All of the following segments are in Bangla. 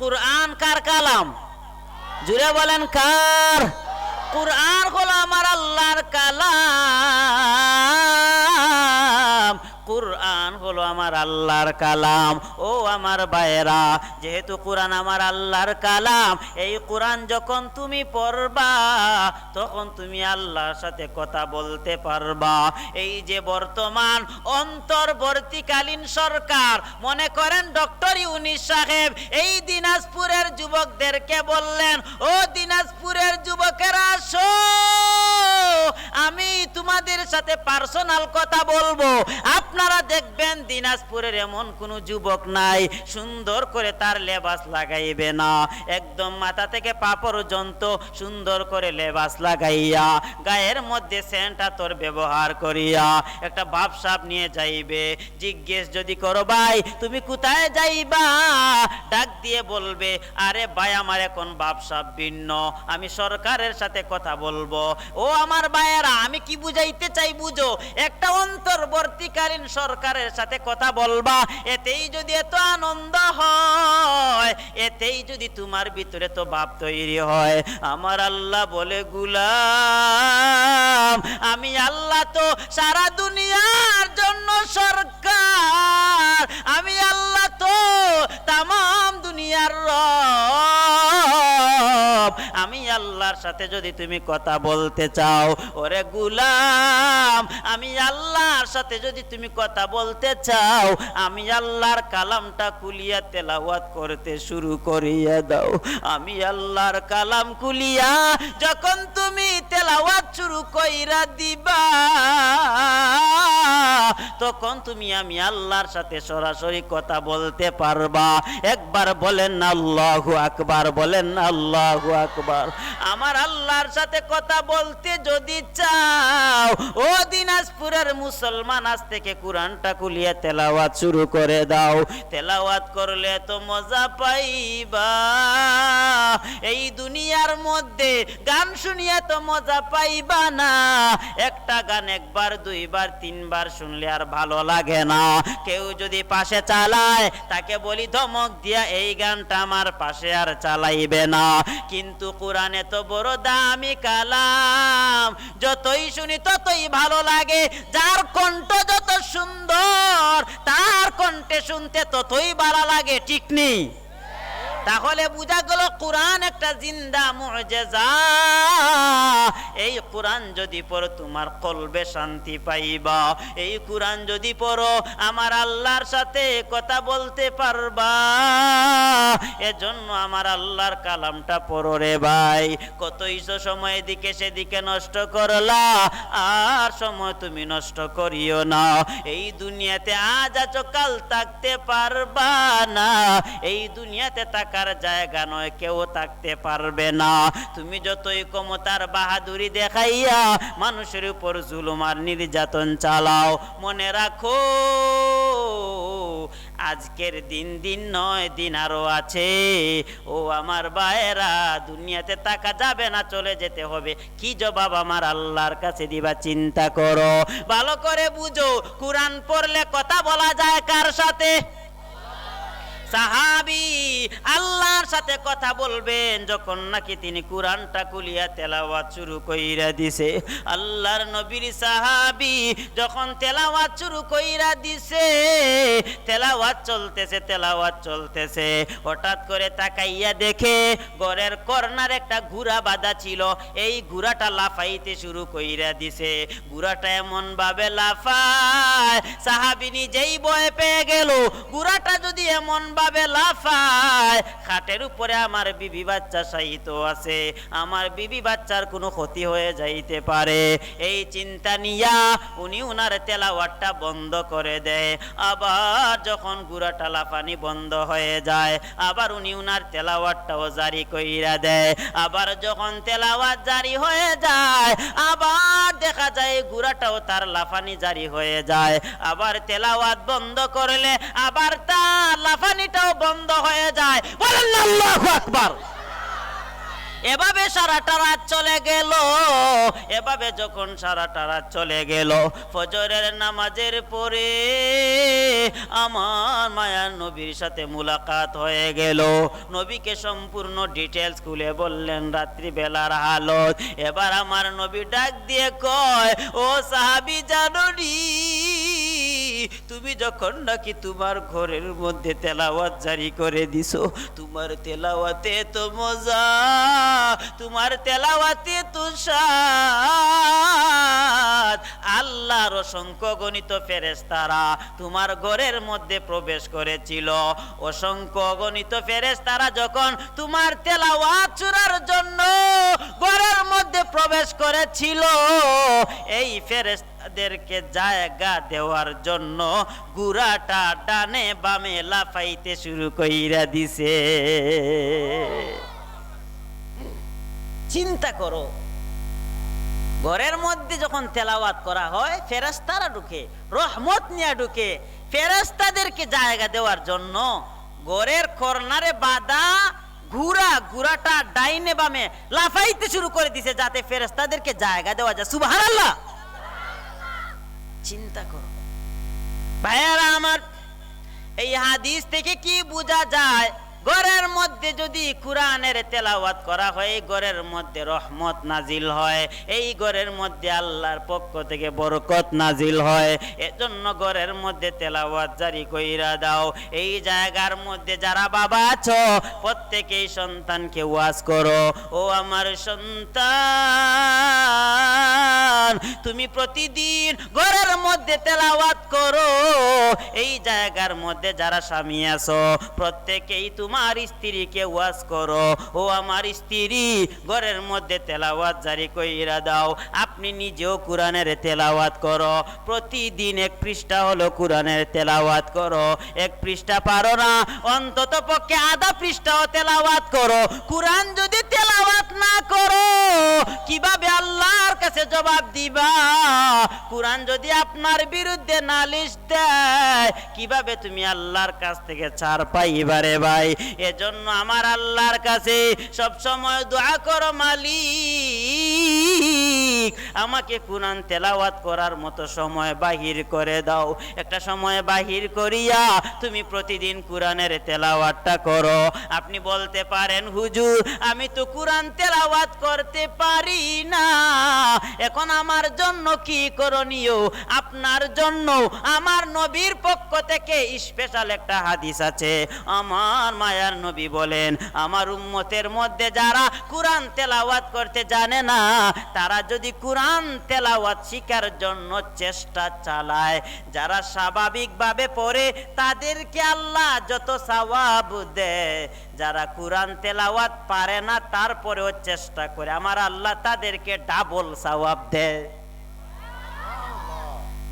কোরআন কার কালাম? জুড়ে বলেন কার? কোরআন হলো আমার আল্লাহর কালাম। কোরআন হলো আমার আল্লাহর কালাম। ও আমার বায়েরা যেহেতু কোরআন আমার আল্লাহর কালাম, এই কোরআন যখন তুমি পড়বা, তখন তুমি আল্লাহর সাথে কথা বলতে পারবা। এই যে বর্তমান অন্তর্বর্তীকালীন সরকার, মনে করেন ডক্টর ইউনিস সাহেব, এই দিনাজপুরের যুবকদেরকে বললেন, ও দিনাজপুরের যুবকেরা আসো আমি তোমাদের সাথে পার্সোনাল কথা বলব। আপনারা দেখবেন দিনাজপুরের এমন কোনো যুবক নাই, সুন্দর করে তার লেবাস লাগাইবে না। একদম মাথা থেকে পা পর্যন্ত সুন্দর করে লেবাস লাগাইয়া, গায়ের মধ্যে সেন্টাতর ব্যবহার করিয়া একটা ভাবসাব নিয়ে যাইবে। জিজ্ঞেস যদি করো, ভাই, তুমি কোথায় যাইবা? ডাক দিয়ে বলবে, আরে ভাই, আমার এখন ভাবসাব ভিন্ন। আমি সরকারের সাথে কথা বলব। ও আমার ভাইয়েরা, আমি কি বুঝাইতে চাই বুঝো? একটা অন্তর্বর্তীকালীন সরকারের সাথে কথা বলবা, এতেই যদি এত আনন্দ হয়, এতেই যদি তোমার ভিতরে তো ভাব তৈরি হয়। আমার আল্লাহ বলে, গুলাম, আমি আল্লাহ তো সারা দুনিয়ার জন্য সরকার। আমি আল্লাহ তো তাম দুনিয়ার রব। আমি আল্লাহর সাথে যদি তুমি কথা বলতে চাও ওরে গুলাম, আমি আল্লাহর সাথে যদি তুমি কথা বলতে চাও, আমি আল্লাহর কালামটা কুলিয়া তেলাওয়াত করতে শুরু করিয়া দাও। আমি আল্লাহর কালাম কুলিয়া যখন তুমি তেলাওয়াত শুরু কইরা দিবা, তখন তুমি আমি আল্লাহর সাথে সরাসরি কথা বলতে পারবা। একবার বলেন আল্লাহু আকবার, বলেন আল্লাহু আকবার। আমার আল্লাহর সাথে কথা বলতে যদি চাও, ও দিনাজপুরের মুসলমান আজ থেকে কোরআনটা কুলিয়ে তেলাওয়াত শুরু করে দাও। তেলাওয়াত করলে তো মজা পাইবা। এই দুনিয়ার মধ্যে গান শুনিয়ে তো মজা পাইবা না। একটা গান একবার, দুইবার, তিনবার শুনলে আর ভালো লাগে না। কেউ যদি পাশে চালায়, তাকে বলি ধমক দিয়া এই গানটা আমার পাশে আর চালাইবে না। কিন্তু কোরআনে তো বড় দামি কালাম। যতই শুনি ততই ভালো লাগে। যার কণ্ঠ যত সুন্দর, তার কণ্ঠে শুনতে ততই ভালো লাগে, ঠিক নেই তাহলে বুঝা গেল কোরআন একটা জিন্দা মুজেজা। এই কোরআন যদি পড়ো, তোমার কলবে শান্তি পাইবা। এই কোরআন যদি পড়ো, আমার আল্লাহর সাথে কথা বলতে পারবা। এজন্য আমার আল্লাহর কালামটা পড়ো রে ভাই। কতই তো সময় দিকে সেদিকে নষ্ট করলা, আর সময় তুমি নষ্ট করিও না। এই দুনিয়াতে আজ আছো কাল থাকতে পারবা না। এই দুনিয়াতে থাকার জায়গা নয়, কেউ থাকতে পারবে না। তুমি যতই ক্ষমতার বাহাদুরি দেখাইয়া মানুষের উপর জুলুম আর নির্যাতন চালাও। মনে রাখো, আজকের দিন দিন নয়, দিন আরও আছে। ও আমার বায়েরা দুনিয়াতে টাকা যাবে না, চলে যেতে হবে। কি জবাব আমার আল্লাহর কাছে দিবা, চিন্তা করো। ভালো করে বুঝো, কোরআন পড়লে কথা বলা যায় কার সাথে? সাহাবি আল্লাহর সাথে কথা বলবেন, যখন নাকি তিনি কোরআনটা কুলিয়া তেলাওয়াত শুরু কইরা দিছে। আল্লাহর নবীর সাহাবি যখন তেলাওয়াত শুরু কইরা দিছে, তেলাওয়াত চলতেছে তেলাওয়াত চলতেছে। হঠাৎ করে তাকাইয়া দেখে ঘরের কর্নার একটা ঘোড়া বাঁধা ছিল, এই ঘোড়াটা লাফাইতে শুরু কইরা দিছে। ঘোড়াটা এমন ভাবে লাফায়, সাহাবি নিজেই ভয় পেয়ে গেল। ঘোড়াটা যদি এমন ভাবে লাফায়। খাটের উপরে আমার বিবি বাচ্চা সাহিত্য আছে। আমার বিবি বাচ্চার কোনো ক্ষতি হয়ে যাইতে পারে। এই চিন্তা নিয়া উনি উনার তেলাওয়াতটা বন্ধ করে দেয়। আবার যখন গুড়াটা লাফানি বন্ধ হয়ে যায়, আবার উনি উনার তেলাওয়াতটাও জারি কইরা দেয়। আবার যখন তেলাওয়াত জারি হয়ে যায়, আবার দেখা যায় গুড়াটাও তার লাফানি জারি হয়ে যায়। আবার তেলাওয়াত বন্ধ করলে আবার তার লাফানিটাও বন্ধ হয়ে যায়। বলেন আল্লাহু আকবার। এভাবে সারাটা রাত চলে গেল। এভাবে যখন সারাটা রাত চলে গেল, ফজরের নামাজের পরে আমার মায়ার নবীর সাথে মুলাকাত হয়ে গেল। নবীকে সম্পূর্ণ ডিটেলস খুলে বললেন, রাত্রিবেলার হালত। এবার আমার নবী ডাক দিয়ে কয়, ও সাহাবি জাননি, তুমি যখন নাকি তোমার ঘরের মধ্যে তেলাওয়াত জারি করে দিছো, তোমার তেলাওয়াতে তো মজা তোমার তেলাওয়াতে তুষার। আল্লাহর অসংখ্য গণিত ফেরেস্তারা তোমার ঘরের মধ্যে প্রবেশ করেছিল। অসংখ্য গণিত ফেরেস্তারা যখন তোমার তেলাওয়াত চূড়ার জন্য ঘরের মধ্যে প্রবেশ করেছিল, এই ফেরেস্তাদেরকে জায়গা দেওয়ার জন্য গুড়াটা ডানে বামে লাফাইতে শুরু কইরা দিছে। চিন্তা করো। ঘরের মধ্যে যখন তেলাওয়াত করা হয় ফেরেস্তারা ঢুকে, রহমত নিয়ে ঢুকে ফেরেস্তাদেরকে জায়গা দেওয়ার জন্য ঘরের কর্নারে বাদা ঘুরা ঘুরাটা ডাইনে বামে লাফাইতে শুরু করে দিছে, যাতে ফেরেস্তাদেরকে জায়গা দেওয়া যায়। সুবহানাল্লাহ! চিন্তা করো। ভাইয়ারা আমার, এই হাদিস থেকে কি বোঝা যায়? ঘরের মধ্যে যদি কোরআনের তেলাওয়াত করা হয়, এই ঘরের মধ্যে রহমত নাজিল হয়। এই ঘরের মধ্যে আল্লাহর পক্ষ থেকে বরকত নাজিল হয়। এজন্য ঘরের মধ্যে তেলাওয়াত জারি কইরা দাও। এই জায়গার মধ্যে যারা বাবা আছো, প্রত্যেকেই সন্তানকে ওয়াজ করো। ও আমার সন্তান, তুমি প্রতিদিন ঘরের মধ্যে তেলাওয়াত করো। এই জায়গার মধ্যে যারা স্বামী আছো, প্রত্যেকেই তোমার স্ত্রীকে ওয়াজ করো। ও আমার স্ত্রী ঘরের মধ্যে তেলাওয়াত জারি কইরা দাও। আপনি নিজেও কোরআনের তেলাওয়াত করো। প্রতিদিন এক পৃষ্ঠা হলো কোরআনের তেলাওয়াত করো। এক পৃষ্ঠা পারো না, অন্তত পক্ষে আধা পৃষ্ঠাও তেলাওয়াত করো। কোরআন যদি তেলাওয়াত না করো, কীভাবে আল্লাহর কাছে জবাব দিবা? কোরআন যদি আপনার বিরুদ্ধে নালিশ দেয়, কীভাবে তুমি আল্লাহর কাছ থেকে ছাড় পাইবারে ভাই? এজন্য আমার আল্লাহর কাছে সব সময় দোয়া করো মালিক। আমাকে কোরআন তেলাওয়াত করার মতো সময় বাহির করে দাও। একটা সময় বাহির করিয়া তুমি প্রতিদিন কোরআনের তেলাওয়াতটা করো। আপনি বলতে পারেন, হুজুর, আমি তো কোরআন তেলাওয়াত করতে পারি না। এখন আমার জন্য কি করণীয়? আপনার জন্য। আমার নবীর পক্ষ থেকে স্পেশাল একটা হাদিস আছে। আমার মায়ার নবী বলেন, আমার উম্মতের মধ্যে যারা কোরআন তেলাওয়াত করতে জানে না, তারা যদি কোরআন তেলাওয়াত শিকার জন্য চেষ্টা চালায়, যারা স্বাভাবিকভাবে পড়ে, তাদেরকে আল্লাহ যত সওয়াব দেয়। যারা কোরআন তেলাওয়াত পারে না, তারপরেও চেষ্টা করে, আমার আল্লাহ তাদেরকে ডাবল সওয়াব দেয়।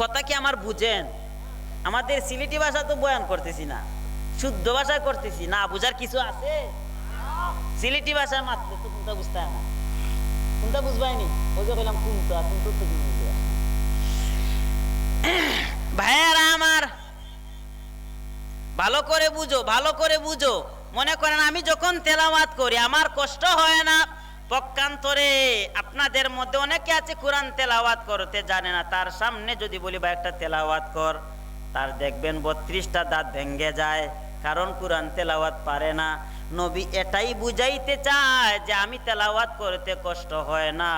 কথা কি আমার বুঝেন? আমাদের সিলেটি ভাষা তো বয়ান করতেছি না, শুদ্ধ ভাষা করতেছি না, বুঝার কিছু আছে? সিলেটি ভাষা মাত্র তো কোনটা বুঝতে না। কোনটা বুঝবাইনি? ওই যে বললাম কোনটা কোনটা তো ভাইয়ারা আমার, ভালো করে বুঝো, ভালো করে বুঝো। মনে করেন আমি যখন তেলাওয়াত করি, আমার কষ্ট হয় না পক্ষান্তরে আপনাদের মধ্যে অনেকে আছে কোরআন তেলাওয়াত করতে জানে না। তার সামনে যদি বলি বা একটা তেলাওয়াত কর। তার দেখবেন বত্রিশটা দাঁত ভেঙ্গে যায়, কারণ কোরআন তেলাওয়াত পারে না। নবী এটাই বুঝাইতে চায় যে, আমি তেলাওয়াত করতে কষ্ট হয় না।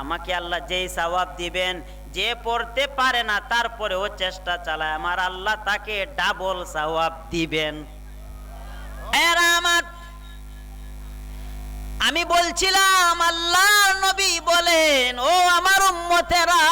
আমাকে আল্লাহ যেই সওয়াব দিবেন, যে পড়তে পারে না, তারপরেও চেষ্টা চালায়। আমার আল্লাহ তাকে ডাবল সওয়াব দিবেন। এরা আমার আমি বলছিলাম আল্লাহ নবী বলেন ও আমার উম্মতেরা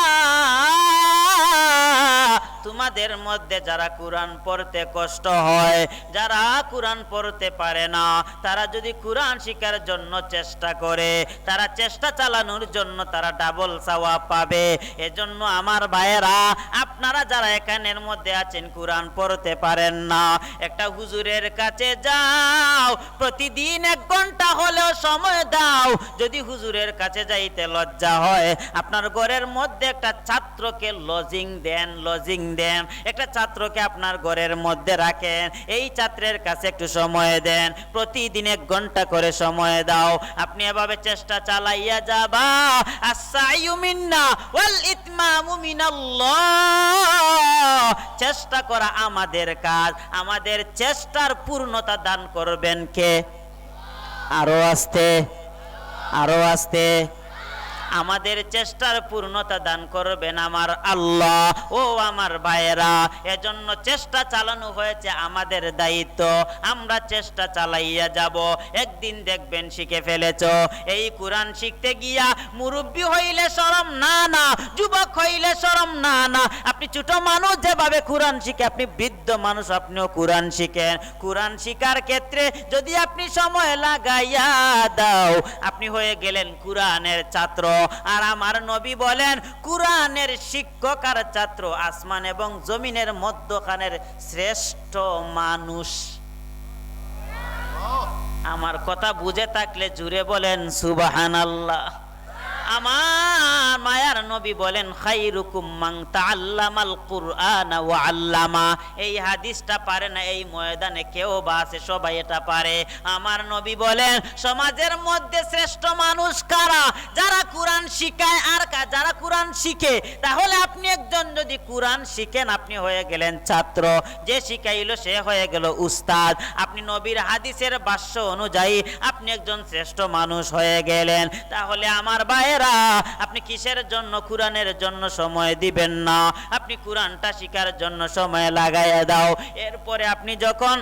তোমাদের মধ্যে যারা কোরআন পড়তে কষ্ট হয়, যারা কোরআন পড়তে পারে না, তারা যদি কোরআন শিকার জন্য চেষ্টা করে, তারা চেষ্টা চালানোর জন্য তারা ডাবল সাওয়া পাবে। এজন্য আমার ভাইয়েরা, আপনারা যারা এখানের মধ্যে আছেন, কোরআন পড়তে পারেন না। একটা হুজুরের কাছে যাও, প্রতিদিন এক ঘণ্টা হলেও সময় দাও। যদি হুজুরের কাছে যাইতে লজ্জা হয়, আপনার ঘরের মধ্যে একটা ছাত্রকে লজিং দেন লজিং দেন। একটা ছাত্রকে আপনার ঘরের মধ্যে রাখেন। এই ছাত্রের কাছে একটু সময় দেন। প্রতিদিন এক ঘণ্টা করে সময় দাও। আপনি এভাবে চেষ্টা চালাইয়া যাবা। আসাইউ মিন্না ওয়াল ইতমামু মিনাল্লাহ। চেষ্টা করা আমাদের কাজ। আমাদের চেষ্টার পূর্ণতা দান করবেন কে? আরও আস্তে আরও আস্তে। আমাদের চেষ্টার পূর্ণতা দান করবেন আমার আল্লাহ। ও আমার ভাইয়েরা, এজন্য চেষ্টা চালানো হয়েছে আমাদের দায়িত্ব। আমরা চেষ্টা চালাইয়া যাব। একদিন দেখবেন শিখে ফেলেছ। এই কোরআন শিখতে গিয়া মুরব্বী হইলে সরম না না, যুবক হইলে সরম না না। আপনি ছোট মানুষ যেভাবে কোরআন শিখে, আপনি বৃদ্ধ মানুষ, আপনিও কোরআন শিখেন। কোরআন শিকার ক্ষেত্রে যদি আপনি সময় লাগাইয়া দাও, আপনি হয়ে গেলেন কোরআনের ছাত্র। আর আমার নবী বলেন, কোরআনের শিক্ষক আর ছাত্র আসমান এবং জমিনের মধ্যখানের শ্রেষ্ঠ মানুষ। আমার কথা বুঝে থাকলে জুড়ে বলেন সুবাহান আল্লাহ আমার মায়ার নবী বলেন, খাইরুকুম মান তাআল্লামাল কুরআন ওয়া আল্লামা। এই হাদিসটা পারে না, এই ময়দানে কেউ বা আছে, সবাই এটা পারে। আমার নবী বলেন, সমাজের মধ্যে শ্রেষ্ঠ মানুষ কারা? যারা কোরআন শিখায় আর কা- যারা কোরআন শিখে। তাহলে আপনি একজন যদি কোরআন শিখেন, আপনি হয়ে গেলেন ছাত্র। যে শিখাইল, সে হয়ে গেল উস্তাদ। আপনি নবীর হাদিসের ভাষ্য অনুযায়ী আপনি একজন শ্রেষ্ঠ মানুষ হয়ে গেলেন। তাহলে আমার ভাইয়েরা আপনি কিসের জন্য কোরআনের জন্য সময় দিবেন না? আপনি কোরআনটা শিকার জন্য সময় লাগাইয়া দাও। এরপরে আপনি যখন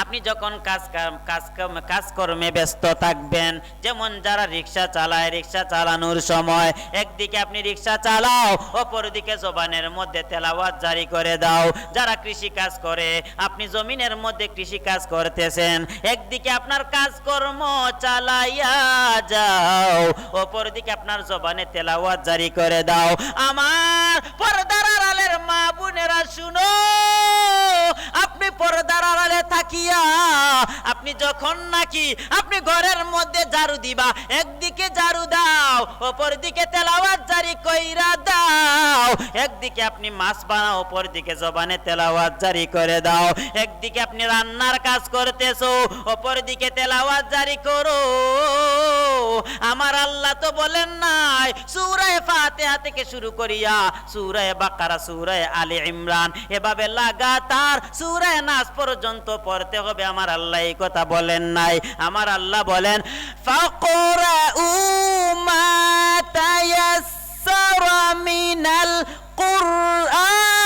আপনি যখন কাজ কাজ কাজকর্মে ব্যস্ত থাকবেন, যেমন যারা রিক্সা চালায়, রিক্সা চালানোর সময়, একদিকে আপনি রিক্সা চালাও, অপরদিকে জবানের মধ্যে তেলাওয়াত জারি করে দাও। যারা কৃষি কাজ করে, আপনি জমিনের মধ্যে কৃষি কাজ করতেছেন, একদিকে আপনার কাজকর্ম চালাইয়া যাও, অপরদিকে আপনার জবানে তেলাওয়াত জারি করে দাও। আমার পর্দার আড়ালের মা বোনেরা, শুনো, আপনি পর্দার আড়ালে থাকিয়া আপনি যখন নাকি আপনি ঘরের মধ্যে ঝাড়ু দিবা, একদিকে ঝাড়ু দাও অপর দিকে তেলাওয়াত জারি কইরা দাও। একদিকে আপনি মাছ বানাও অপর দিকে জবানে তেলাওয়াত জারি করে দাও। একদিকে আপনি রান্নার কাজ করতেছো অপর দিকে তেলাওয়াত জারি করো। আমার আল্লাহ তো বলেন নাই, সূরায়ে ফাতিহা থেকে শুরু করিয়া সূরায়ে বাকারা, সূরায়ে আলী ইমরান, এভাবে লাগাতার সূরায়ে নাস পর্যন্ত পড়তে পড়তে হবে আমার আল্লাহ এই কথা বলেন নাই। আমার আল্লাহ বলেন ফকরা উমা কুরআন।